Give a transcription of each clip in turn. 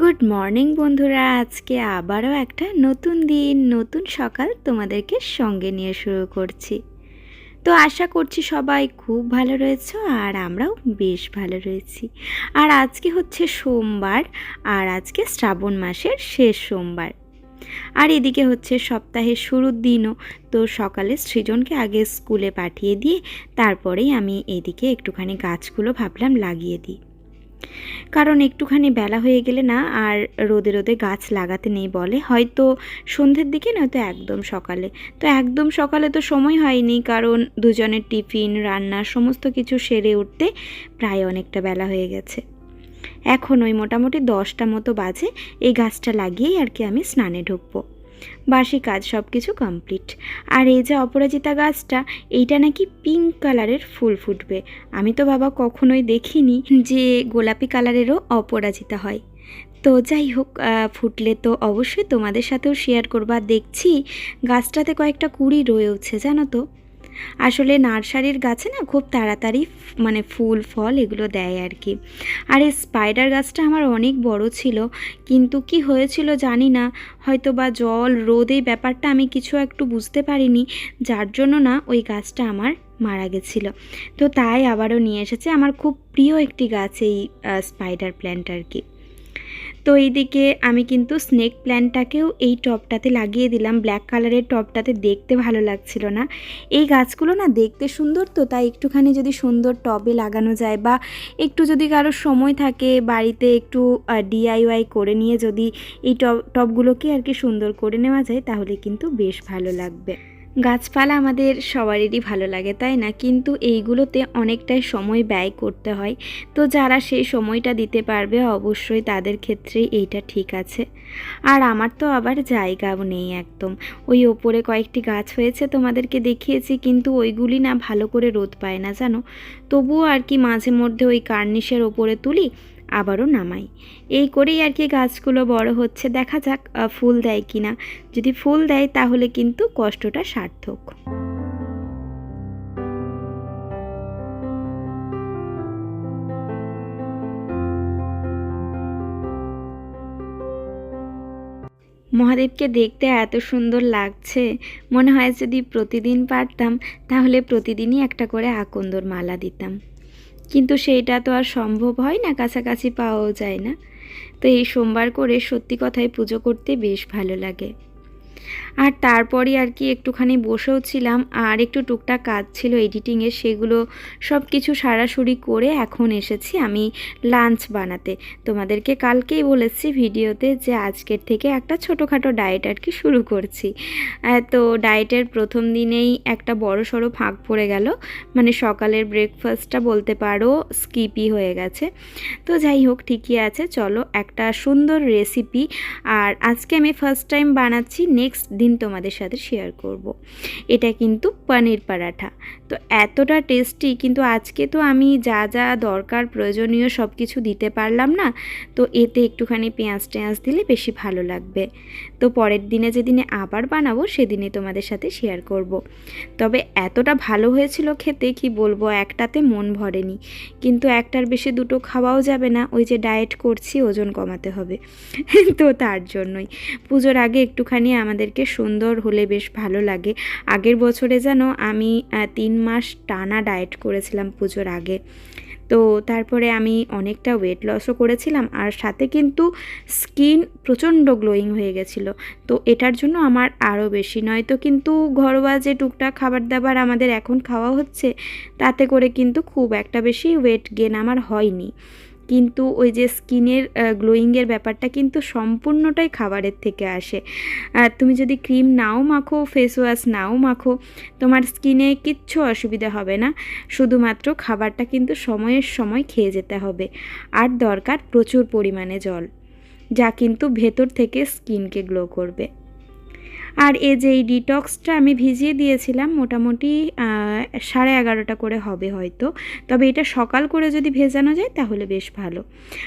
Good morning বন্ধুরা, আজকে আবারও একটা নতুন দিন, নতুন সকাল তোমাদেরকে সঙ্গে নিয়ে শুরু করছি। তো আশা করছি সবাই খুব ভালো রয়েছে আর আমরাও বেশ ভালো রয়েছি। আর আজকে হচ্ছে সোমবার আর আজকে শ্রাবণ মাসের শেষ সোমবার। আর এদিকে হচ্ছে সপ্তাহের শুরুর দিনও, তো সকালে সৃজনকে আগে স্কুলে পাঠিয়ে দিয়ে তারপরেই আমি এদিকে একটুখানি গাছগুলো ভাবলাম লাগিয়ে দিই। কারণ একটুখানি বেলা হয়ে গেলে না আর রোদে রোদে গাছ লাগাতে নেই বলে। হয়তো সন্ধ্যের দিকে নয়তো একদম সকালে। তো একদম সকালে তো সময় হয়নি কারণ দুজনের টিফিন, রান্না সমস্ত কিছু সেরে উঠতে প্রায় অনেকটা বেলা হয়ে গেছে। এখন ওই মোটামুটি দশটা মতো বাজে। এই গাছটা লাগিয়েই আর কি আমি স্নানে ঢুকবো। বাসি কাজ সব কিছু কমপ্লিট। আর এই যে অপরাজিতা গাছটা, এইটা নাকি পিঙ্ক কালারের ফুল ফুটবে। আমি তো বাবা কখনোই দেখিনি যে গোলাপি কালারেরও অপরাজিতা হয়। তো যাই হোক ফুটলে তো অবশ্যই তোমাদের সাথেও শেয়ার করবা। দেখছি গাছটাতে কয়েকটা কুড়ি রয়েছে, জানো তো? আসলে নার্সারির গাছে না খুব তাড়াতাড়ি মানে ফুল, ফল এগুলো দেয় আর কি। আর এই স্পাইডার গাছটা আমার অনেক বড় ছিল, কিন্তু কি হয়েছিল জানি না হয়তো বা জল, রোদ এই ব্যাপারটা আমি কিছু একটু বুঝতে পারিনি, যার জন্য না ওই গাছটা আমার মারা গেছিল। তো তাই আবারও নিয়ে এসেছে আমার খুব প্রিয় একটি গাছ এই স্পাইডার প্ল্যান্ট আর কি। তো এইদিকে আমি কিন্তু স্নেক প্ল্যান্টটাকেও এই টবটাতে লাগিয়ে দিলাম। ব্ল্যাক কালারের টবটাতে দেখতে ভালো লাগছিল না। এই গাছগুলো না দেখতে সুন্দর তো, তাই একটুখানি যদি সুন্দর টবে লাগানো যায় বা একটু যদি কারও সময় থাকে বাড়িতে একটু ডিআইওয়াই করে নিয়ে যদি এই টব টবগুলোকে আর কি সুন্দর করে নেওয়া যায়, তাহলে কিন্তু বেশ ভালো লাগবে। গাছপালা আমাদের সবারই ভালো লাগে, তাই না? কিন্তু এইগুলোতে অনেকটাই সময় ব্যয় করতে হয়। তো যারা সেই সময়টা দিতে পারবে, অবশ্যই তাদের ক্ষেত্রে এইটা ঠিক আছে। আর আমার তো আবার জায়গাও নেই একদম। ওই ওপরে কয়েকটি গাছ হয়েছে, তোমাদেরকে দেখিয়েছি, কিন্তু ওইগুলি না ভালো করে রোদ পায় না, জানো? তবুও আর কি মাঝে মধ্যে ওই কার্নিশের ওপরে তুলি আবারও নামাই। এই করেই আর কি গাছগুলো বড় হচ্ছে। দেখা যাক ফুল দেয় কি না যদি ফুল দেয়, তাহলে কিন্তু কষ্টটা সার্থক। মহাদেবকে দেখতে এত সুন্দর লাগছে। মনে হয় যদি প্রতিদিন পারতাম, তাহলে প্রতিদিনই একটা করে আকন্দর মালা দিতাম। কিন্তু সেইটা তো আর সম্ভব হয় না, কাছাকাছি পাওয়াও যায় না। তো এই সোমবার করে সত্যি কথায় পুজো করতে বেশ ভালো লাগে। আর তারপরই আর কি একটুখানি বসেও ছিলাম, আর একটু টুকটাক কাজ ছিল এডিটিংয়ের, সেগুলো সব কিছু সারাসুরি করে এখন এসেছি আমি লাঞ্চ বানাতে। তোমাদেরকে কালকেই বলেছি ভিডিওতে যে আজকের থেকে একটা ছোটোখাটো ডায়েট আর কি শুরু করছি। তো ডায়েটের প্রথম দিনেই একটা বড় সড়ো ফাঁক পড়ে গেল মানে সকালের ব্রেকফাস্টটা বলতে পারো স্কিপই হয়ে গেছে। তো যাই হোক, ঠিকই আছে, চলো একটা সুন্দর রেসিপি আর আজকে আমি ফার্স্ট টাইম বানাচ্ছি নেক্সট দিন তোমাদের সাথে শেয়ার করব। এটা কিন্তু পানির পরাঠা তো এতটা টেস্টি কিন্তু আজকে তো আমি যা যা দরকার প্রয়োজনীয় সব কিছু দিতে পারলাম না, তো এতে একটুখানি পেঁয়াজ টেঁয়াজ দিলে বেশি ভালো লাগবে। তো পরের দিনে যেদিনে আবার বানাবো, সেদিনে তোমাদের সাথে শেয়ার করব। তবে এতটা ভালো হয়েছিল খেতে, কি বলব, একটাতে মন ভরেনি। কিন্তু একটার বেশি দুটো খাওয়াও যাবে না, ওই যে ডায়েট করছি, ওজন কমাতে হবে। তো তার জন্যই। পুজোর আগে একটুখানি আমাদেরকে সুন্দর হলে বেশ ভালো লাগে। আগের বছরে যেন আমি তিন মাস টানা ডায়েট করেছিলাম পুজোর আগে। তো তারপরে আমি অনেকটা ওয়েট লসও করেছিলাম আর সাথে কিন্তু স্কিন প্রচণ্ড গ্লোয়িং হয়ে গেছিল। তো এটার জন্য আমার আরও বেশি। নয় তো কিন্তু ঘরোয়া যে টুকটাক খাবার দাবার আমাদের এখন খাওয়া হচ্ছে, তাতে করে কিন্তু খুব একটা বেশি ওয়েট গেন আমার হয়নি। কিন্তু ওই যে স্কিনের গ্লোয়িংয়ের ব্যাপারটা কিন্তু সম্পূর্ণটাই খাবারের থেকে আসে। আর তুমি যদি ক্রিম নাও মাখো, ফেস ওয়াশ নাও মাখো, তোমার স্কিনে কিচ্ছু অসুবিধা হবে না। শুধুমাত্র খাবারটা কিন্তু সময়ের সময় খেয়ে যেতে হবে। আর দরকার প্রচুর পরিমাণে জল, যা কিন্তু ভেতর থেকে স্কিনকে গ্লো করবে। আর এই যে এই ডিটক্সটা আমি ভিজিয়ে দিয়েছিলাম, মোটামুটি সাড়ে এগারোটা করে হবে হয়তো। তবে এটা সকাল করে যদি ভেজানো যায় তাহলে বেশ ভালো।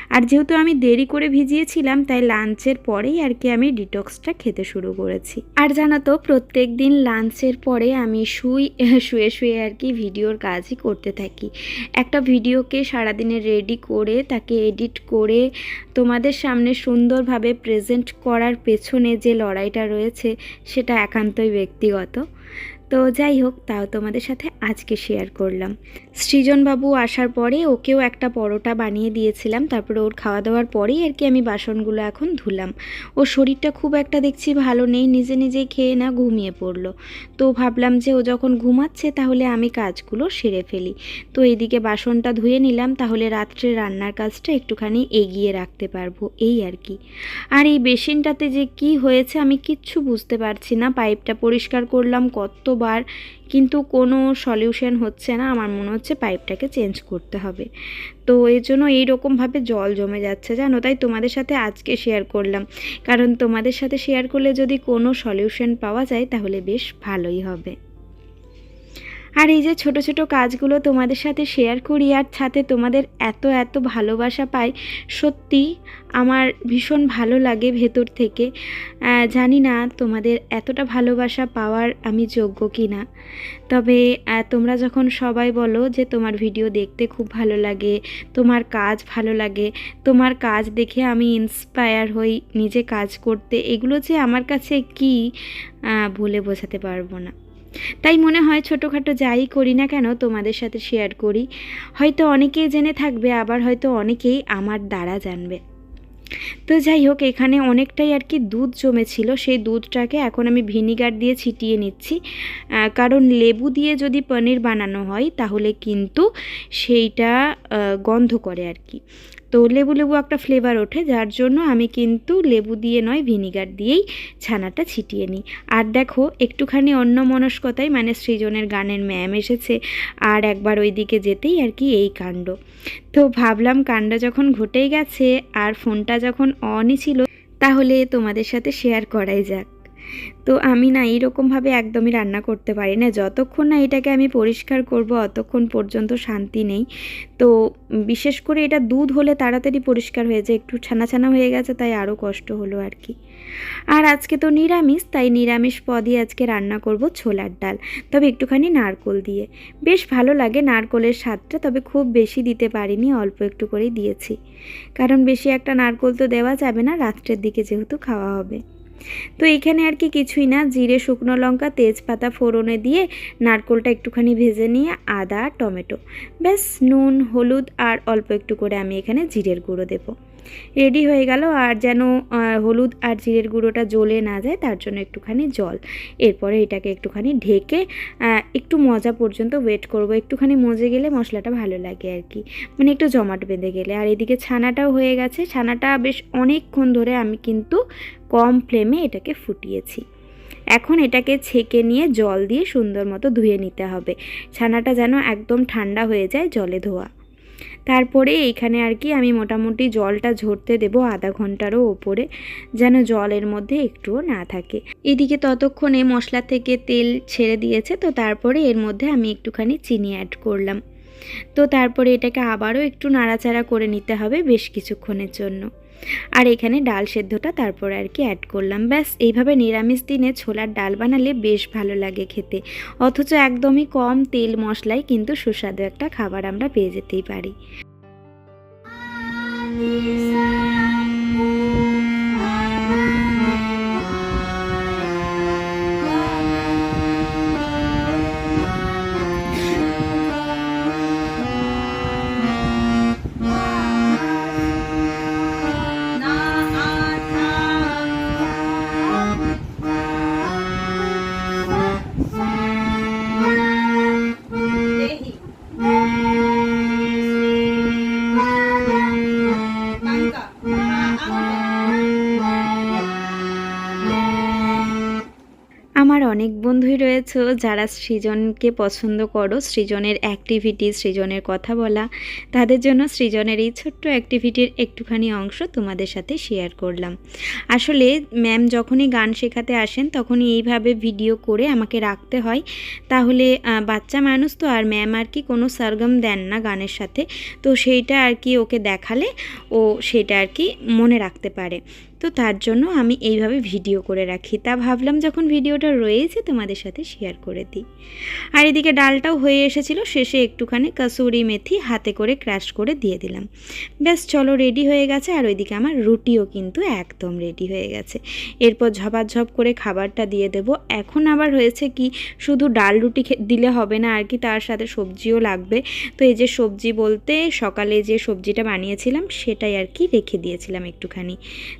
আর যেহেতু আমি দেরি করে ভিজিয়েছিলাম, তাই লাঞ্চের পরেই আর কি আমি ডিটক্সটা খেতে শুরু করেছি। আর জানো তো প্রত্যেক দিন লাঞ্চের পরে আমি শুই, শুয়ে শুয়ে আর কি ভিডিওর কাজই করতে থাকি। একটা ভিডিওকে সারাদিনে রেডি করে তাকে এডিট করে তোমাদের সামনে সুন্দরভাবে প্রেজেন্ট করার পেছনে যে লড়াইটা রয়েছে সেটা একান্তই ব্যক্তিগত। তো যাই হোক, তাও তোমাদের সাথে আজকে শেয়ার করলাম। সৃজনবাবু আসার পরে ওকেও একটা পরোটা বানিয়ে দিয়েছিলাম, তারপরে ওর খাওয়া দাওয়ার পরেই আর কি আমি বাসনগুলো এখন ধুলাম। ওর শরীরটা খুব একটা দেখছি ভালো নেই, নিজে নিজেই খেয়ে না ঘুমিয়ে পড়ল। তো ভাবলাম যে ও যখন ঘুমাচ্ছে তাহলে আমি কাজগুলো সেরে ফেলি। তো এইদিকে বাসনটা ধুয়ে নিলাম, তাহলে রাত্রে রান্নার কাজটা একটুখানি এগিয়ে রাখতে পারব, এই আর কি। আর এই বেসিনটাতে যে কি হয়েছে আমি কিচ্ছু বুঝতে পারছি না, পাইপটা পরিষ্কার করলাম কতবার, কিন্তু কোনো সলিউশন হচ্ছে না। আমার মনে হচ্ছে পাইপটাকে চেঞ্জ করতে হবে। তো এই জন্য এইরকমভাবে জল জমে যাচ্ছে, জানো? তাই তোমাদের সাথে আজকে শেয়ার করলাম। কারণ তোমাদের সাথে শেয়ার করলে যদি কোনো সলিউশন পাওয়া যায়, তাহলে বেশ ভালোই হবে। আর এই যে ছোট ছোট কাজগুলো তোমাদের সাথে শেয়ার করি আর সাথে তোমাদের এত এত ভালোবাসা পাই, সত্যি আমার ভীষণ ভালো লাগে ভেতর থেকে। জানি না তোমাদের এতটা ভালোবাসা পাওয়ার আমি যোগ্য কি না তবে তোমরা যখন সবাই বলো যে তোমার ভিডিও দেখতে খুব ভালো লাগে, তোমার কাজ ভালো লাগে, তোমার কাজ দেখে আমি ইন্সপায়ার হই নিজে কাজ করতে, এগুলো যে আমার কাছে কি বলে বোঝাতে পারব না। তাই মনে হয় ছোটোখাটো যাই করি না কেন তোমাদের সাথে শেয়ার করি। হয়তো অনেকেই জেনে থাকবে, আবার হয়তো অনেকেই আমার দ্বারা জানবে। তো যাই হোক, এখানে অনেকটাই আর কি দুধ জমেছিল। সেই দুধটাকে এখন আমি ভিনিগার দিয়ে ছিটিয়ে নিচ্ছি। কারণ লেবু দিয়ে যদি পনির বানানো হয়, তাহলে কিন্তু সেইটা গন্ধ করে আর কি। তো লেবু লেবু একটা ফ্লেভার ওঠে, যার জন্য আমি কিন্তু লেবু দিয়ে নয় ভিনিগার দিয়েই ছানাটা ছিটিয়ে নিই। আর দেখো, একটুখানি অন্য মনস্কতায় মানে সৃজনের গানের ম্যাম এসেছে, আর একবার ওই দিকে যেতেই আর কি এই কাণ্ড। তো ভাবলাম কাণ্ড যখন ঘটেই গেছে, আর ফোনটা যখন অনই ছিল, তাহলে তোমাদের সাথে শেয়ার করাই যাক। তো আমি না এইরকমভাবে একদমই রান্না করতে পারি না। যতক্ষণ না এটাকে আমি পরিষ্কার করব, অতক্ষণ পর্যন্ত শান্তি নেই। তো বিশেষ করে এটা দুধ হলে তাড়াতাড়ি পরিষ্কার হয়ে যায়, একটু ছানা ছানা হয়ে গেছে তাই আরও কষ্ট হলো আর কি। আর আজকে তো নিরামিষ, তাই নিরামিষ পদই আজকে রান্না করব ছোলার ডাল। তবে একটুখানি নারকোল দিয়ে। বেশ ভালো লাগে নারকোলের স্বাদটা, তবে খুব বেশি দিতে পারিনি, অল্প একটু করেই দিয়েছি। কারণ বেশি একটা নারকোল তো দেওয়া যাবে না, রাত্রের দিকে যেহেতু খাওয়া হবে। তো এখানে আর কি কিছুই না, জিরে, শুকনো লঙ্কা, তেজপাতা, ফোড়নে দিয়ে নারকোলটা একটুখানি ভেজে নিয়ে আদা, টমেটো। ব্যাস, নুন, হলুদ আর অল্প একটু করে আমি এখানে জিরের গুঁড়ো দেবো। রেডি হয়ে গেল আর যেন হলুদ আর জিরের গুঁড়োটা জ্বলে না যায়, তার জন্য একটুখানি জল। এরপরে এটাকে একটুখানি ঢেকে একটু মজা পর্যন্ত ওয়েট করব। একটুখানি মজে গেলে মশলাটা ভালো লাগে আর কি। মানে একটু জমাট বেঁধে গেলে। আর এদিকে ছানাটাও হয়ে গেছে। ছানাটা বেশ অনেকক্ষণ ধরে আমি কিন্তু কম ফ্লেমে এটাকে ফুটিয়েছি। এখন এটাকে ছেঁকে নিয়ে জল দিয়ে সুন্দর মতো ধুয়ে নিতে হবে। ছানাটা যেন একদম ঠান্ডা হয়ে যায় জলে ধোয়া। তারপরে এইখানে আর কি আমি মোটামুটি জলটা ঝরতে দেব আধা ঘন্টারও ওপরে, যেন জলের মধ্যে একটুও না থাকে। এদিকে ততক্ষণে মশলা থেকে তেল ছেড়ে দিয়েছে, তো তারপরে এর মধ্যে আমি একটুখানি চিনি অ্যাড করলাম। তো তারপরে এটাকে আবারও একটু নাড়াচাড়া করে নিতে হবে বেশ কিছুক্ষণের জন্য। আর এখানে ডাল সেদ্ধটা তারপর আর কি অ্যাড করলাম। ব্যাস, এইভাবে নিরামিষ দিনে ছোলার ডাল বানালে বেশ ভালো লাগে খেতে। অথচ একদমই কম তেল মশলায় কিন্তু সুস্বাদু একটা খাবার আমরা পেয়ে যেতেই পারি। যারা সৃজনকে পছন্দ করো, সৃজনের অ্যাক্টিভিটি সৃজনের কথা বলা, তাদের জন্য সৃজনের এই ছোট্ট অ্যাক্টিভিটির একটুখানি অংশ তোমাদের সাথে শেয়ার করলাম। আসলে ম্যাম যখনই গান শেখাতে আসেন, তখনই এইভাবে ভিডিও করে আমাকে রাখতে হয়। তাহলে বাচ্চা মানুষ তো আর ম্যাম আর কি কোনো সরগম দেন না গানের সাথে। তো সেইটা আর কি ওকে দেখালে ও সেটা আর কি মনে রাখতে পারে। তো তার জন্য আমি এইভাবে ভিডিও করে রাখি। তা ভাবলাম যখন ভিডিওটা রয়েছে তোমাদের সাথে শেয়ার করে দিই। আর এদিকে ডালটাও হয়ে এসেছিল, শেষে একটুখানি কাসুরি মেথি হাতে করে ক্র্যাশ করে দিয়ে দিলাম। ব্যাস, চলো রেডি হয়ে গেছে, আর ওইদিকে আমার রুটিও কিন্তু একদম রেডি হয়ে গেছে। এরপর ঝপাঝপ করে খাবারটা দিয়ে দেব। এখন আবার হয়েছে কি, শুধু ডাল রুটি দিলে হবে না, আর কি তার সাথে সবজিও লাগবে। তো এই যে সবজি বলতে সকালে যে সবজিটা বানিয়েছিলাম, সেটাই আর কি রেখে দিয়েছিলাম একটুখানি।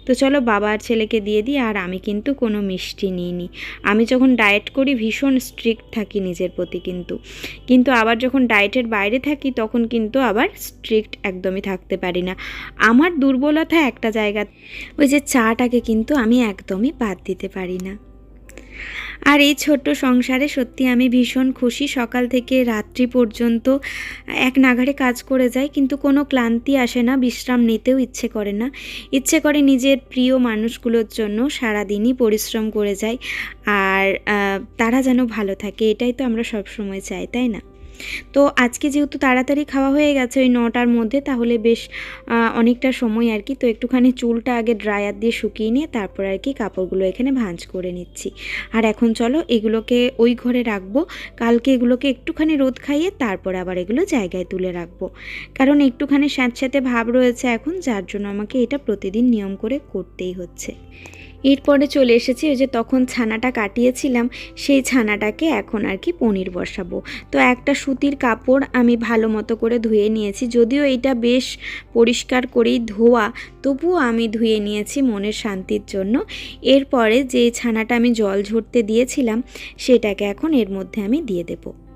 তো চলো বাবা আর ছেলেকে দিয়ে দিই, আর আমি কিন্তু কোনো মিষ্টি নিইনি। আমি যখন ডায়েট করি, ভীষণ স্ট্রিক্ট থাকি নিজের প্রতি কিন্তু। কিন্তু আবার যখন ডায়েটের বাইরে থাকি, তখন কিন্তু আবার স্ট্রিক্ট একদমই থাকতে পারি না। আমার দুর্বলতা একটা জায়গা ওই যে চাটাকে কিন্তু আমি একদমই বাদ দিতে পারি না। আর এই ছোট্ট সংসারে সত্যি আমি ভীষণ খুশি। সকাল থেকে রাত্রি পর্যন্ত এক নাগারে কাজ করে যাই, কিন্তু কোনো ক্লান্তি আসে না, বিশ্রাম নিতেও ইচ্ছে করে না। ইচ্ছে করে নিজের প্রিয় মানুষগুলোর জন্য সারাদিনই পরিশ্রম করে যায় আর তারা যেন ভালো থাকে, এটাই তো আমরা সবসময় চাই, তাই না? তো আজকে যেহেতু তাড়াতাড়ি খাওয়া হয়ে গেছে ওই নটার মধ্যে, তাহলে বেশ অনেকটা সময় আর কি। তো একটুখানি চুলটা আগে ড্রায়ার দিয়ে শুকিয়ে নিয়ে তারপর আর কি কাপড়গুলো এখানে ভাঁজ করে নিচ্ছি। আর এখন চলো এগুলোকে ওই ঘরে রাখব। কালকে এগুলোকে একটুখানি রোদ খাইয়ে তারপর আবার এগুলো জায়গায় তুলে রাখব। কারণ একটুখানি স্যাঁতস্যাঁতে ভাব রয়েছে এখন, যার জন্য আমাকে এটা প্রতিদিন নিয়ম করে করতেই হচ্ছে। এরপরে চলে এসেছি ওই যে তখন ছানাটা কাটিয়েছিলাম, সেই ছানাটাকে এখন আর কি পনির বসাবো। তো একটা সুতির কাপড় আমি ভালো মতো করে ধুয়ে নিয়েছি, যদিও এটা বেশ পরিষ্কার করেই ধোয়া, তবুও আমি ধুয়ে নিয়েছি মনের শান্তির জন্য। এরপরে যে ছানাটা আমি জল ঝরতে দিয়েছিলাম, সেটাকে এখন এর মধ্যে আমি দিয়ে দেব।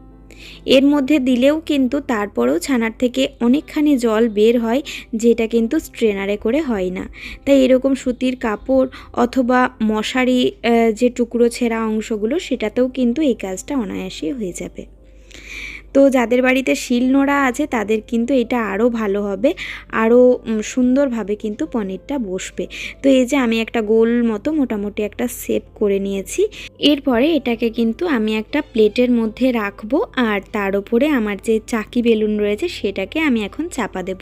এর মধ্যে দিলেও কিন্তু তারপরেও ছানার থেকে অনেকখানি জল বের হয়, যেটা কিন্তু স্ট্রেনারে করে হয় না। তাই এরকম সুতির কাপড় অথবা মশারি যে টুকরো ছেঁড়া অংশগুলো, সেটাতেও কিন্তু এই কাজটা অনায়াসেই হয়ে যাবে। তো যাদের বাড়িতে শিল নোড়া আছে, তাদের কিন্তু এটা আরও ভালো হবে আরও সুন্দরভাবে কিন্তু পনিরটা বসবে। তো এই যে আমি একটা গোল মতো মোটামুটি একটা সেপ করে নিয়েছি। এরপরে এটাকে কিন্তু আমি একটা প্লেটের মধ্যে রাখব, আর তার উপরে আমার যে চাকি বেলুন রয়েছে, সেটাকে আমি এখন চাপা দেব।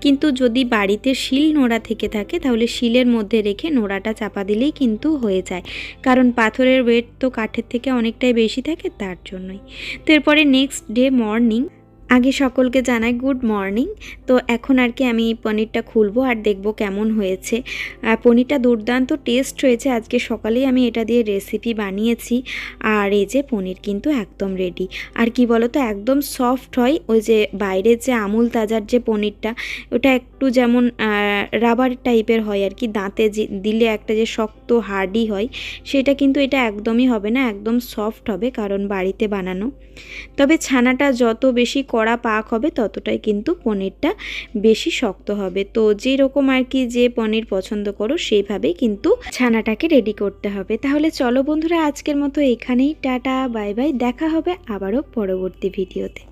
কিন্তু যদি বাড়িতে শিল নোড়া থেকে থাকে, তাহলে শিলের মধ্যে রেখে নোড়াটা চাপা দিলেই কিন্তু হয়ে যায়। কারণ পাথরের ওয়েট তো কাঠের থেকে অনেকটাই বেশি থাকে, তার জন্যই। তো এরপরে নেক্সট ডে মর্নিং আগে সকলকে জানাই গুড মর্নিং। তো এখন আর কি আমি পনিরটা খুলবো আর দেখব কেমন হয়েছে। পনিরটা দুর্দান্ত টেস্ট হয়েছে আজকে সকালেই আমি এটা দিয়ে রেসিপি বানিয়েছি। আর এই যে পনির কিন্তু একদম রেডি আর কি বলো তো একদম সফট হয়। ওই যে বাইরের যে আমুল তাজার যে পনিরটা, ওটা একটু যেমন রাবার টাইপের হয় আর কি। দাঁতে দিলে একটা যে শক্ত হার্ডি হয়, সেটা কিন্তু এটা একদমই হবে না। একদম সফট হবে কারণ বাড়িতে বানানো। তবে ছানাটা যত বেশি কড়া পাক হবে ততটাই কিন্তু পনিরটা বেশি শক্ত হবে। তো যেরকম আর কি যে পনির পছন্দ করো সেইভাবে কিন্তু ছানাটাকে রেডি করতে হবে। তাহলে চলো বন্ধুরা, আজকের মতো এখানেই, টাটা, বাই বাই, দেখা হবে আবারও পরবর্তী ভিডিওতে।